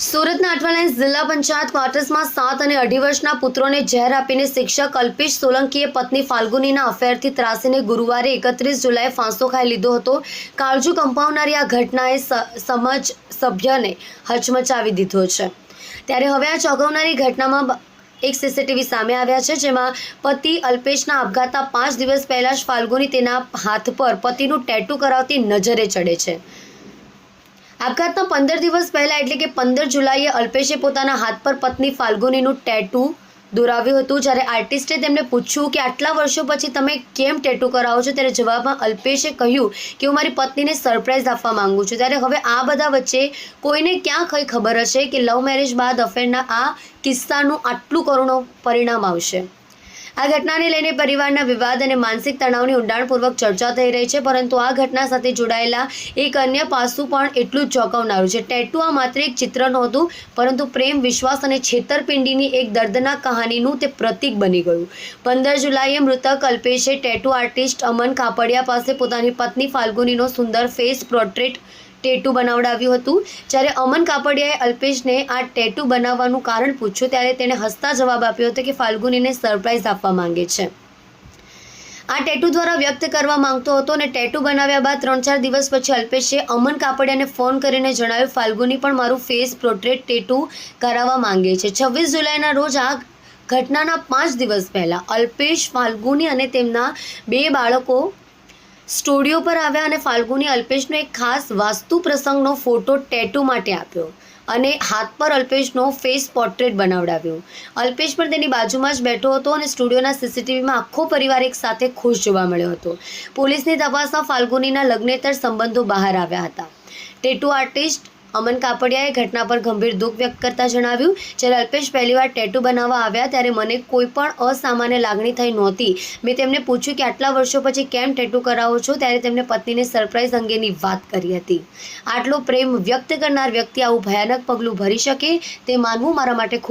સુરતના અઠવાલાઇન્સ જિલ્લા પંચાયત ક્વાર્ટર્સમાં સાત અને અઢી વર્ષના પુત્રોને ઝેર આપીને શિક્ષક અલ્પેશ સોલંકીએ પત્ની ફાલ્ગુનીના અફેરથી ત્રાસીને ગુરુવારે એકત્રીસ જુલાઈએ ફાંસો ખાઈ લીધો હતો. કાળજુ કંપાવનારી આ ઘટનાએ સમજ સભ્યને હચમચાવી દીધો છે. ત્યારે હવે આ ચોંકાવનારી ઘટનામાં એક સીસીટીવી સામે આવ્યા છે, જેમાં પતિ અલ્પેશના આપઘાતના પાંચ દિવસ પહેલાં જ ફાલ્ગુની તેના હાથ પર પતિનું ટેટુ કરાવતી નજરે ચડે છે. આપઘાતના પંદર દિવસ પહેલા, એટલે કે પંદર જુલાઈએ, અલ્પેશે પોતાના હાથ પર પત્ની ફાલ્ગુનીનું ટેટુ દોરાવ્યું હતું. જ્યારે આર્ટિસ્ટે તેમને પૂછ્યું કે, આટલા વર્ષો પછી તમે કેમ ટેટુ કરાવો છો? ત્યારે જવાબમાં અલ્પેશે કહ્યું કે, હું મારી પત્નીને સરપ્રાઈઝ આપવા માંગુ છું. ત્યારે હવે આ બધા વચ્ચે કોઈને ક્યાં કંઈ ખબર હશે કે, લવ મેરેજ બાદ અફેરના આ કિસ્સાનું આટલું કરુણો પરિણામ આવશે? આ ઘટનાને લઈને પરિવારના વિવાદ અને માનસિક તણાવની ઊંડાણપૂર્વક ચર્ચા થઈ રહી છે, પરંતુ આ ઘટના સાથે જોડાયેલા એક અન્ય પાસું પણ એટલું જ ચોંકાવનારું છે. ટેટુ આ માત્ર એક ચિત્ર નહોતું, પરંતુ પ્રેમ, વિશ્વાસ અને છેતરપિંડીની એક દર્દનાક કહાનીનું તે પ્રતીક બની ગયું. પંદર જુલાઈએ મૃતક અલ્પેશે ટેટુ આર્ટિસ્ટ અમન કાપડિયા પાસે પોતાની પત્ની ફાલ્ગુનીનો સુંદર ફેસ પોર્ટ્રેટ ટેટુ બનાવડાવ્યું હતું. જ્યારે અમન કાપડિયાએ અલ્પેશને આ ટેટુ બનાવવાનું કારણ પૂછ્યું, ત્યારે તેણે હસતા જવાબ આપ્યો હતો કે ફાલ્ગુનીને સરપ્રાઈઝ આપવા માંગે છે. આ ટેટુ દ્વારા વ્યક્ત કરવા માંગતો હતો અને ટેટુ બનાવ્યા બાદ ત્રણ ચાર દિવસ પછી અલ્પેશે અમન કાપડિયાને ફોન કરીને જણાવ્યું, ફાલ્ગુની પણ મારું ફેસ પોર્ટ્રેટ ટેટુ કરાવવા માંગે છે. છવ્વીસ જુલાઈના રોજ આ ઘટનાના પાંચ દિવસ પહેલાં અલ્પેશ, ફાલ્ગુની અને તેમના બે બાળકો સ્ટુડિયો પર આવ્યા અને ફાલ્ગુની અલ્પેશનો એક ખાસ વાસ્તુ પ્રસંગનો ફોટો ટેટુ માટે આપ્યો અને હાથ પર અલ્પેશનો ફેસ પોર્ટ્રેટ બનાવડાવ્યો. અલ્પેશ પણ તેની બાજુમાં જ બેઠો હતો અને સ્ટુડિયોના સીસીટીવીમાં આખો પરિવાર એક સાથે ખુશ જોવા મળ્યો હતો. પોલીસની તપાસમાં ફાલ્ગુનીના લગ્નેતર સંબંધો બહાર આવ્યા હતા. ટેટુ આર્ટિસ્ટ અમન કાપડિયાએ ઘટના પર ગંભીર દુઃખ વ્યક્ત કરતા જણાવ્યું, જ્યારે અલ્પેશ પહેલીવાર ટેટુ બનાવવા આવ્યા ત્યારે મને કોઈ પણ અસામાન્ય લાગણી થઈ નહોતી. મેં તેમને પૂછ્યું કે આટલા વર્ષો પછી કેમ ટેટુ કરાવો છો? ત્યારે તેમણે પત્નીને સરપ્રાઈઝ અંગેની વાત કરી હતી. આટલો પ્રેમ વ્યક્ત કરનાર વ્યક્તિ આવું ભયાનક પગલું ભરી શકે તે માનવું મારા માટે ખૂબ